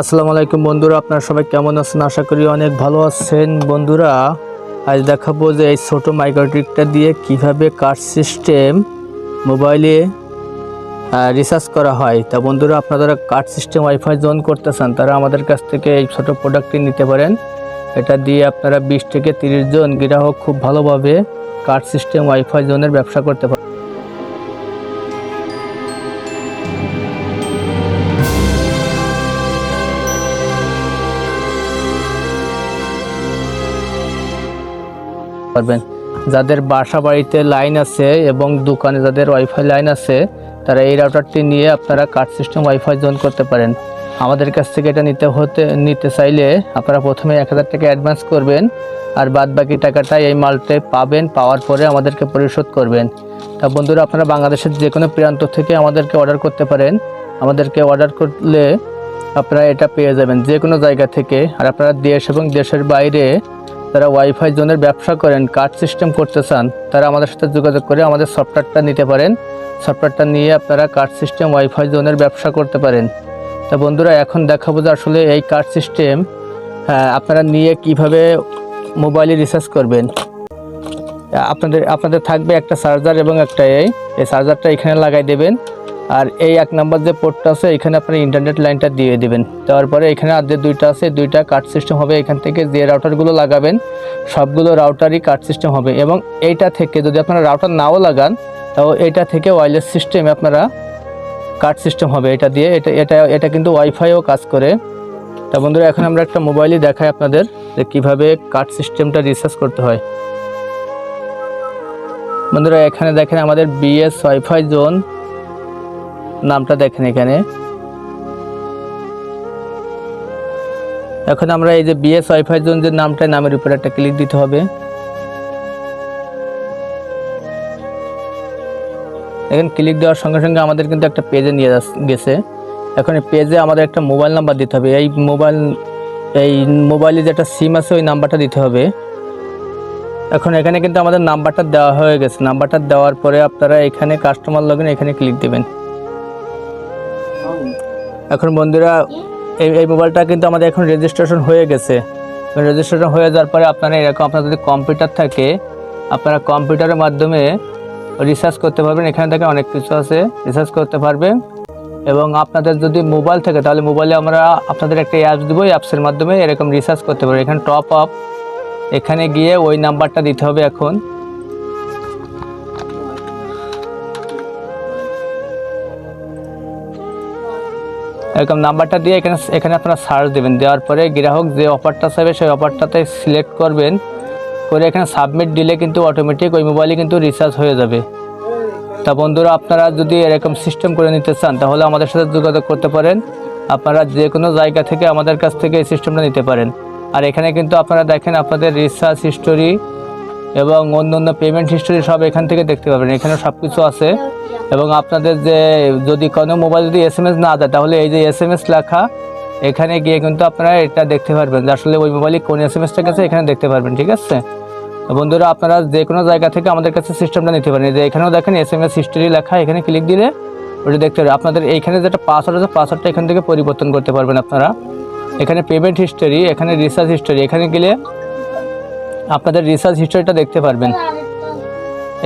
আসসালামু আলাইকুম বন্ধুরা, আপনারা সবাই কেমন আছেন? আশা করি অনেক ভালো আছেন। বন্ধুরা, আজ দেখাবো যে এই ছোট মাইক্রোটিকটা দিয়ে কীভাবে কার্ড সিস্টেম মোবাইলে রিচার্জ করা হয়। তা বন্ধুরা, আপনারা কার্ড সিস্টেম ওয়াইফাই জোন করতে চান, তারা আমাদের কাছ থেকে এই ছোট প্রোডাক্টটি নিতে পারেন। এটা দিয়ে আপনারা বিশ থেকে তিরিশ জন গ্রাহক খুব ভালোভাবে কার্ড সিস্টেম ওয়াইফাই জোনের ব্যবসা করতে পারেন পারবেন। যাদের বাসা বাড়িতে লাইন আছে এবং দোকানে যাদের ওয়াইফাই লাইন আছে, তারা এই রাউটারটি নিয়ে আপনারা কার্ড সিস্টেম ওয়াইফাই জোন করতে পারেন। আমাদের কাছ থেকে এটা নিতে হতে, নিতে চাইলে আপনারা প্রথমে এক হাজার টাকা অ্যাডভান্স করবেন আর বাদ বাকি টাকাটা এই মালটে পাবেন, পাওয়ার পরে আমাদেরকে পরিশোধ করবেন। তা বন্ধুরা, আপনারা বাংলাদেশের যে কোনো প্রান্ত থেকে আমাদেরকে অর্ডার করতে পারেন। আমাদেরকে অর্ডার করলে আপনারা এটা পেয়ে যাবেন যে কোনো জায়গা থেকে। আর আপনারা দেশ এবং দেশের বাইরে যারা ওয়াইফাই জোনের ব্যবসা করেন, কার্ড সিস্টেম করতে চান, তারা আমাদের সাথে যোগাযোগ করে আমাদের সফটওয়্যারটা নিতে পারেন। সফটওয়্যারটা নিয়ে আপনারা কার্ড সিস্টেম ওয়াইফাই জোনের ব্যবসা করতে পারেন। তা বন্ধুরা, এখন দেখাবো যে আসলে এই কার্ড সিস্টেম আপনারা নিয়ে কীভাবে মোবাইলে রিচার্জ করবেন। আপনাদের আপনাদের থাকবে একটা চার্জার এবং একটা এই। এই চার্জারটা এখানে লাগাই দেবেন। আর এই এক নাম্বার যে পোর্টটা আছে, এখানে আপনার ইন্টারনেট লাইনটা দিয়ে দেবেন। দেওয়ার পরে এখানে আর যে দুইটা আছে, দুইটা কার্ড সিস্টেম হবে, এখান থেকে যে রাউটারগুলো লাগাবেন, সবগুলো রাউটারই কার্ড সিস্টেম হবে। এবং এইটা থেকে যদি আপনারা রাউটার নাও লাগান তাও এইটা থেকে ওয়্যারলেস সিস্টেমে আপনারা কার্ড সিস্টেম হবে। এটা দিয়ে এটা এটা এটা কিন্তু ওয়াইফাইও কাজ করে। তা বন্ধুরা, এখন আমরা একটা মোবাইলই দেখাই আপনাদের যে কীভাবে কার্ড সিস্টেমটা রিসার্চ করতে হয়। বন্ধুরা, এখানে দেখেন আমাদের বিএস ওয়াইফাই জোন নামটা দেখেন এখানে। এখন আমরা এই যে বিএস ওয়াইফাই জোন যে নামটা, নামের উপরে একটা ক্লিক দিতে হবে। এখন ক্লিক দেওয়ার সঙ্গে সঙ্গে আমাদের কিন্তু একটা পেজে নিয়ে গেছে। এখন এই পেজে আমাদের একটা মোবাইল নাম্বার দিতে হবে। এই মোবাইল এই মোবাইলে যেটা সিম আছে, ওই নাম্বারটা দিতে হবে। এখন এখানে কিন্তু আমাদের নাম্বারটা দেওয়া হয়ে গেছে। নাম্বারটা দেওয়ার পরে আপনারা এখানে কাস্টমার লগইন এখানে ক্লিক দেবেন। এখন বন্ধুরা, এই এই মোবাইলটা কিন্তু আমাদের এখন রেজিস্ট্রেশন হয়ে গেছে। রেজিস্ট্রেশন হয়ে যাওয়ার পরে আপনারা এরকম আপনার যদি কম্পিউটার থাকে, আপনারা কম্পিউটারের মাধ্যমে রিসার্চ করতে পারবেন। এখানে থেকে অনেক কিছু আছে রিসার্চ করতে পারবেন। এবং আপনাদের যদি মোবাইল থাকে, তাহলে মোবাইলে আমরা আপনাদের একটা অ্যাপস দেবো, এই অ্যাপসের মাধ্যমে এরকম রিসার্চ করতে পারবেন। এখানে টপ আপ এখানে গিয়ে ওই নাম্বারটা দিতে হবে এখন। এরকম নাম্বারটা দিয়ে এখানে এখানে আপনারা সার্চ দেবেন। দেওয়ার পরে গ্রাহক যে অফারটা চাইবে, সেই অফারটাতে সিলেক্ট করবেন। করে এখানে সাবমিট দিলে কিন্তু অটোমেটিক ওই মোবাইলে কিন্তু রিচার্জ হয়ে যাবে। তা বন্ধুরা, আপনারা যদি এরকম সিস্টেম করে নিতে চান, তাহলে আমাদের সাথে যোগাযোগ করতে পারেন। আপনারা যে কোনো জায়গা থেকে আমাদের কাছ থেকে এই সিস্টেমটা নিতে পারেন। আর এখানে কিন্তু আপনারা দেখেন, আপনাদের রিসার্চ হিস্টোরি এবং অন্য অন্য পেমেন্ট হিস্টোরি সব এখান থেকে দেখতে পাবেন। এখানে সব কিছু আছে। এবং আপনাদের যে, যদি কোনো মোবাইল যদি এস না দেয়, তাহলে এই যে এস লেখা, এখানে গিয়ে কিন্তু আপনারা এটা দেখতে পারবেন। যে আসলে ওই মোবাইলে কোন এস এম এসটা গেছে, এখানে দেখতে পারবেন, ঠিক আছে? বন্ধুরা, আপনারা যে কোনো জায়গা থেকে আমাদের কাছে সিস্টেমটা নিতে পারেন। যে এখানেও দেখেন এস এম এস হিস্টোরি লেখা, এখানে ক্লিক দিলে ওটা দেখতে পারেন আপনাদের এইখানে যেটা পাসওয়ার্ড আছে পাসওয়ার্ডটা এখান থেকে পরিবর্তন করতে পারবেন আপনারা। এখানে পেমেন্ট হিস্টোরি এখানে রিসার্চ হিস্টোরি এখানে গেলে আপনাদের রিসার্চ হিস্টোরিটা দেখতে পারবেন।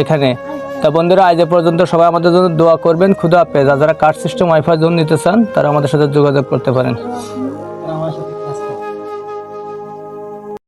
এখানে। তা বন্ধুরা, আজ পর্যন্ত সবাই আমাদের জন্য দোয়া করবেন। ক্ষুদা পেজা যারা কার্ড সিস্টেম ওয়াইফাই জোন নিতে চান, তারা আমাদের সাথে যোগাযোগ করতে পারেন।